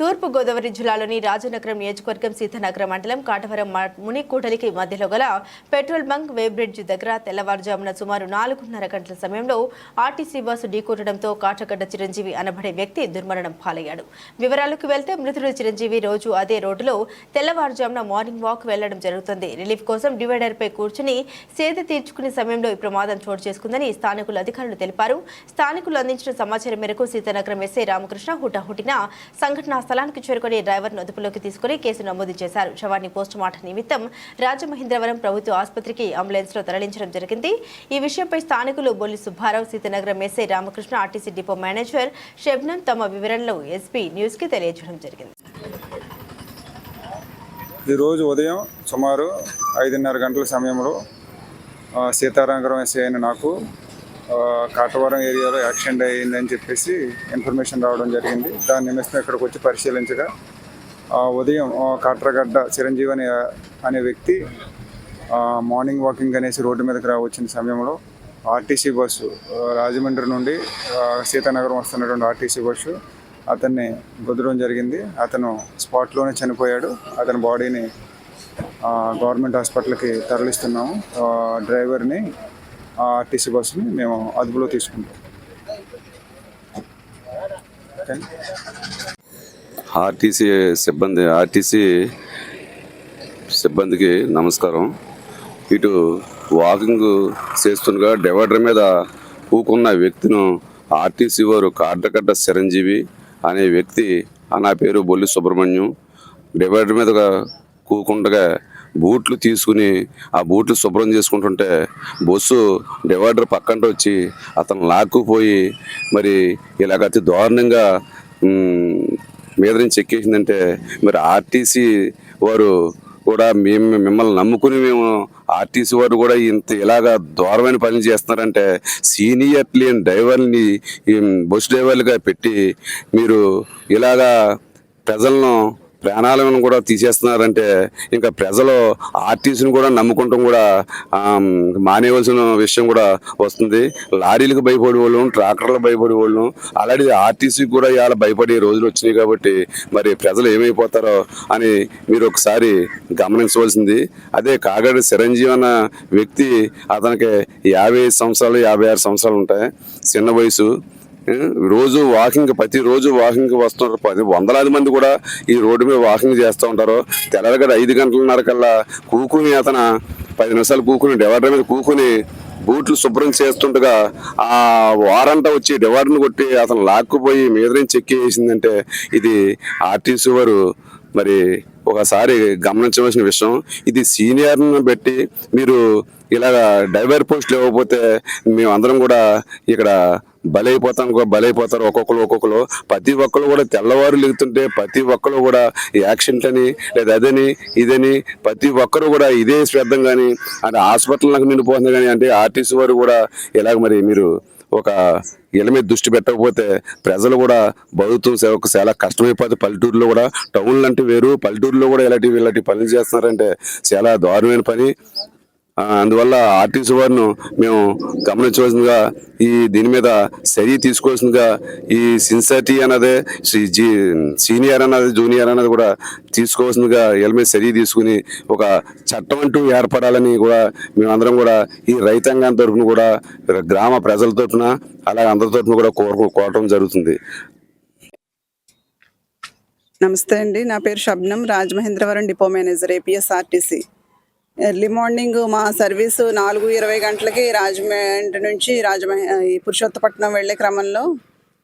తూర్పుగోదావరి జిల్లాలోని రాజనగరం నియోజకవర్గం సీతానగరం మండలం కాటవరం మునికూటలికి మధ్యలో గల పెట్రోల్ బంక్ వేబ్రిడ్జ్ దగ్గర తెల్లవారుజామున సుమారు నాలుగున్నర గంటల సమయంలో ఆర్టీసీ బస్సు ఢీకొట్టడంతో కాటగడ్డ చిరంజీవి అనబడే వ్యక్తి దుర్మరణం పాలయ్యాడు. వివరాలకు వెళ్తే మృతుడు చిరంజీవి రోజు అదే రోడ్డులో తెల్లవారుజామున మార్నింగ్ వాక్ వెళ్ళడం జరుగుతుంది. రిలీఫ్ కోసం డివైడర్ పై కూర్చుని సేద తీర్చుకునే సమయంలో ఈ ప్రమాదం చోటు చేసుకుందని స్థానికులు అధికారులు తెలిపారు. స్థానికులు అందించిన సమాచారం మేరకు సీతానగరం ఎస్ఐ రామకృష్ణ హుటాహుటిన సంఘటనా స్థలానికి చేరుకుని డ్రైవర్ను అదుపులోకి తీసుకుని కేసు నమోదు చేశారు. శవాన్ని పోస్టుమార్టం నిమిత్తం రాజమహేంద్రవరం ప్రభుత్వ ఆసుపత్రికి అంబులెన్స్లో తరలించడం జరిగింది. ఈ విషయంపై స్థానికులు Bolli Subbarao Seethanagaram SI Ramakrishna RTC depot manager Shabnam తమ వివరణలు ఎస్పీ న్యూస్కి తెలియజేయడం జరిగింది. ఈరోజు ఉదయం సుమారు ఐదున్నర గంటల సమయంలో ఆ, సీతారామపురం ఎస్ఐ అయిన నాకు కాటవరం ఏరియాలో యాక్సిడెంట్ అయ్యిందని చెప్పేసి ఇన్ఫర్మేషన్ రావడం జరిగింది. దాని నిమిత్తం ఇక్కడికి వచ్చి పరిశీలించగా ఉదయం కాట్రగడ్డ చిరంజీవి అనే అనే వ్యక్తి మార్నింగ్ వాకింగ్ అనేసి రోడ్డు మీదకి రా వచ్చిన సమయంలో ఆర్టీసీ బస్సు రాజమండ్రి నుండి సీతానగరం వస్తున్నటువంటి ఆర్టీసీ బస్సు అతన్ని గుద్దడం జరిగింది. అతను స్పాట్లోనే చనిపోయాడు. అతని బాడీని గవర్నమెంట్ హాస్పిటల్కి తరలిస్తున్నాము. డ్రైవర్ని ఆర్టీసీ బస్సుని మేము అదుపులో తీసుకుంటాం. ఆర్టీసీ సిబ్బంది ఆర్టీసీ సిబ్బందికి నమస్కారం. ఇటు వాకింగ్ చేస్తుండగా డివైడర్ మీద కూకున్న వ్యక్తిను ఆర్టీసీ వారు కార్డకడ్డ చిరంజీవి అనే వ్యక్తి ఆ నా పేరు బొల్లి సుబ్రహ్మణ్యం. డివైడర్ మీదగా కూకుండగా బూట్లు తీసుకుని ఆ బూట్లు శుభ్రం చేసుకుంటుంటే బస్సు డివైడర్ పక్కన వచ్చి అతను లాక్కుపోయి మరి ఇలాగ అతి దారుణంగా మీద నుంచి ఎక్కేసిందంటే మరి ఆర్టీసీ వారు కూడా మేము మిమ్మల్ని నమ్ముకుని మేము ఆర్టీసీ వారు కూడా ఇంత ఇలాగా దూరమైన పనులు చేస్తున్నారంటే సీనియర్ లేని డ్రైవర్ని బస్ డ్రైవర్లుగా పెట్టి మీరు ఇలాగా ప్రజలను ప్రాణాలను కూడా తీసేస్తున్నారంటే ఇంకా ప్రజలు ఆర్టీసీని కూడా నమ్ముకుంటాం కూడా మానేయవలసిన విషయం కూడా వస్తుంది. లారీలకు భయపడే వాళ్ళు ట్రాక్టర్లకు భయపడే వాళ్ళు. అలాంటిది ఆర్టీసీకి కూడా ఇవాళ భయపడే రోజులు వచ్చినాయి కాబట్టి మరి ప్రజలు ఏమైపోతారో అని మీరు ఒకసారి గమనించవలసింది. అదే కాగడ చిరంజీవి అన్న వ్యక్తి అతనికి యాభై ఐదు సంవత్సరాలు యాభై ఆరు సంవత్సరాలు ఉంటాయి. చిన్న వయసు. రోజు వాకింగ్ ప్రతి రోజు వాకింగ్ వస్తున్నారు పది వందలాది మంది కూడా ఈ రోడ్డు మీద వాకింగ్ చేస్తూ ఉంటారు. తెల్లగడ ఐదు గంటలన్నర కల్లా కూకుని అతను పది నిమిషాలు కూకుని డివైడర్ మీద కూకుని బూట్లు శుభ్రం చేస్తుండగా ఆ వారంట వచ్చి డివైడర్ని కొట్టి అతను లాక్కుపోయి మీద నుంచి ఎక్కి ఇది ఆర్టీసీ వారు మరి ఒకసారి గమనించవలసిన విషయం. ఇది సీనియర్ని బట్టి మీరు ఇలాగ డైవర్ పోస్టులు ఇవ్వకపోతే మేమందరం కూడా ఇక్కడ బలైపోతాను బలైపోతారు ఒక్కొక్కరు ఒక్కొక్కరు. ప్రతి ఒక్కరు కూడా తెల్లవారు లేగుతుంటే ప్రతి ఒక్కరు కూడా యాక్సిడెంట్ అని లేదా అదని ఇదని ప్రతి ఒక్కరు కూడా ఇదే శ్రద్ధం కానీ అంటే హాస్పిటల్ నాకు నిండిపోతుంది కానీ అంటే ఆర్టీసీ వారు కూడా ఇలాగ మరి మీరు ఒక ఇళ్ళ మీద దృష్టి పెట్టకపోతే ప్రజలు కూడా బతుకుతూ ఒక చాలా కష్టమైపోతుంది పల్లెటూరులో కూడా టౌన్లు అంటే వేరు పల్లెటూరులో కూడా ఇలాంటివి ఇలాంటి పనులు చేస్తున్నారంటే చాలా దారుణమైన పని. అందువల్ల ఆర్టీసీ వారిను మేము గమనించవలసిందిగా ఈ దీని మీద చర్య తీసుకోవాల్సిందిగా ఈ సిన్సిటీ అన్నదే జీ- సీనియర్ అన్నది జూనియర్ అన్నది కూడా తీసుకోవాల్సిందిగా వీళ్ళ మీద చర్య తీసుకుని ఒక చట్టం అంటూ ఏర్పడాలని కూడా మేమందరం కూడా ఈ రైతాంగం తరఫున కూడా గ్రామ ప్రజల తరఫున అలాగే అందరి తరఫున కూడా కోరు కోరటం జరుగుతుంది. నమస్తే అండి. నా పేరు Shabnam Rajamahendravaram depot manager APSRTC. Early morning మా సర్వీసు నాలుగు ఇరవై గంటలకి రాజమండ్రి నుంచి రాజమహి పురుషోత్తపట్నం వెళ్ళే క్రమంలో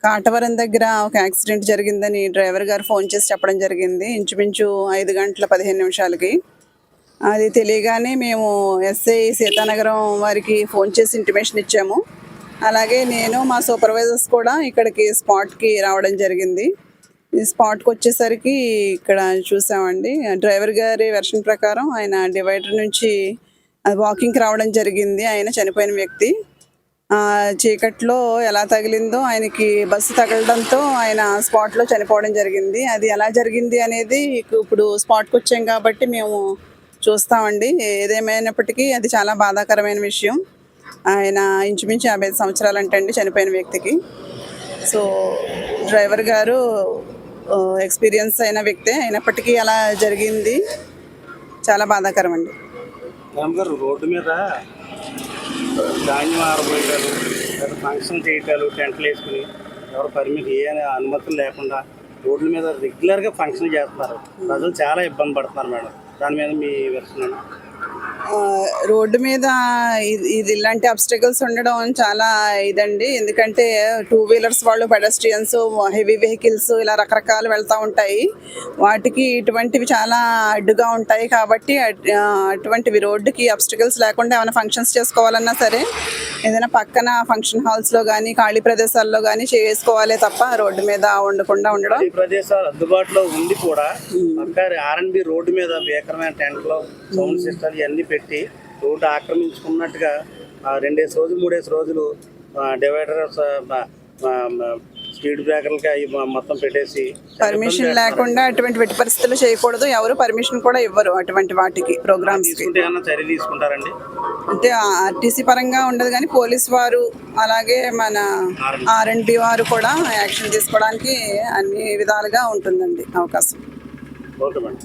కాటవరం దగ్గర ఒక యాక్సిడెంట్ జరిగిందని డ్రైవర్ గారు ఫోన్ చేసి చెప్పడం జరిగింది. ఇంచుమించు ఐదు గంటల పదిహేను నిమిషాలకి. అది తెలియగానే మేము ఎస్ఐ సీతానగరం వారికి ఫోన్ చేసి ఇంటిమేషన్ ఇచ్చాము. అలాగే నేను మా సూపర్వైజర్స్ కూడా ఇక్కడికి స్పాట్కి రావడం జరిగింది. ఈ స్పాట్కి వచ్చేసరికి ఇక్కడ చూసామండి. డ్రైవర్ గారి వెర్షన్ ప్రకారం ఆయన డివైడర్ నుంచి వాకింగ్కి రావడం జరిగింది. ఆయన చనిపోయిన వ్యక్తి. చీకట్లో ఎలా తగిలిందో ఆయనకి బస్సు తగలడంతో ఆయన స్పాట్లో చనిపోవడం జరిగింది. అది ఎలా జరిగింది అనేది ఇప్పుడు స్పాట్కి వచ్చాం కాబట్టి మేము చూస్తామండి. ఏదేమైనప్పటికీ అది చాలా బాధాకరమైన విషయం. ఆయన ఇంచుమించు యాభై సంవత్సరాలు సంవత్సరాలు అండి చనిపోయిన వ్యక్తికి. సో డ్రైవర్ గారు ఎక్స్పీరియన్స్ అయిన వ్యక్తే అయినప్పటికీ అలా జరిగింది. చాలా బాధాకరం అండి గారు రోడ్డు మీద ధాన్యం ఆరబోయటాలు లేదా ఫంక్షన్ చేయటాలు టెంట్లు వేసుకుని ఎవరు పరిమితి ఏ అనుమతులు లేకుండా రోడ్ల మీద రెగ్యులర్గా ఫంక్షన్ చేస్తున్నారు. ప్రజలు చాలా ఇబ్బంది పడుతున్నారు మేడం. దాని మీద మీ విషయం రోడ్డు మీద ఇది ఇలాంటి అబ్స్టకల్స్ ఉండడం చాలా ఇదండి. ఎందుకంటే టూ వీలర్స్ వాళ్ళు పెడస్ట్రియన్స్ హెవీ వెహికల్స్ ఇలా రకరకాలు వెళ్తూ ఉంటాయి. వాటికి ఇటువంటివి చాలా అడ్డుగా ఉంటాయి కాబట్టి అటువంటివి రోడ్డుకి అబ్స్టకల్స్ లేకుండా ఏమైనా ఫంక్షన్స్ చేసుకోవాలన్నా సరే ఏదైనా పక్కన ఫంక్షన్ హాల్స్లో కానీ ఖాళీ ప్రదేశాల్లో కానీ చేసుకోవాలి తప్ప రోడ్డు మీద ఉండకుండా ఉండడం. ప్రదేశాలు అందుబాటులో ఉండి కూడా రోడ్డు మీద భీకరమైన టెంట్లు సౌండ్ సిస్టమ్ ఇవన్నీ పెట్టి రోడ్డు ఆక్రమించుకున్నట్టుగా ఆ, రెండేసి రోజులు మూడేసి రోజులు డివైడర్ స్పీడ్ బ్రేకర్లకి అవి మొత్తం పెట్టేసి పర్మిషన్ లేకుండా అటువంటి వెట్టి పరిస్థితులు చేయకూడదు. ఎవరు పర్మిషన్ కూడా ఇవ్వరు అటువంటి వాటికి ఏమన్నా చర్య తీసుకుంటారండి? అంటే ఆర్టీసీ పరంగా ఉండదు కానీ పోలీస్ వారు అలాగే మన ఆర్ అండ్ బి. వారు కూడా యాక్షన్ తీసుకోవడానికి అన్ని విధాలుగా ఉంటుందండి అవకాశం. ఓకే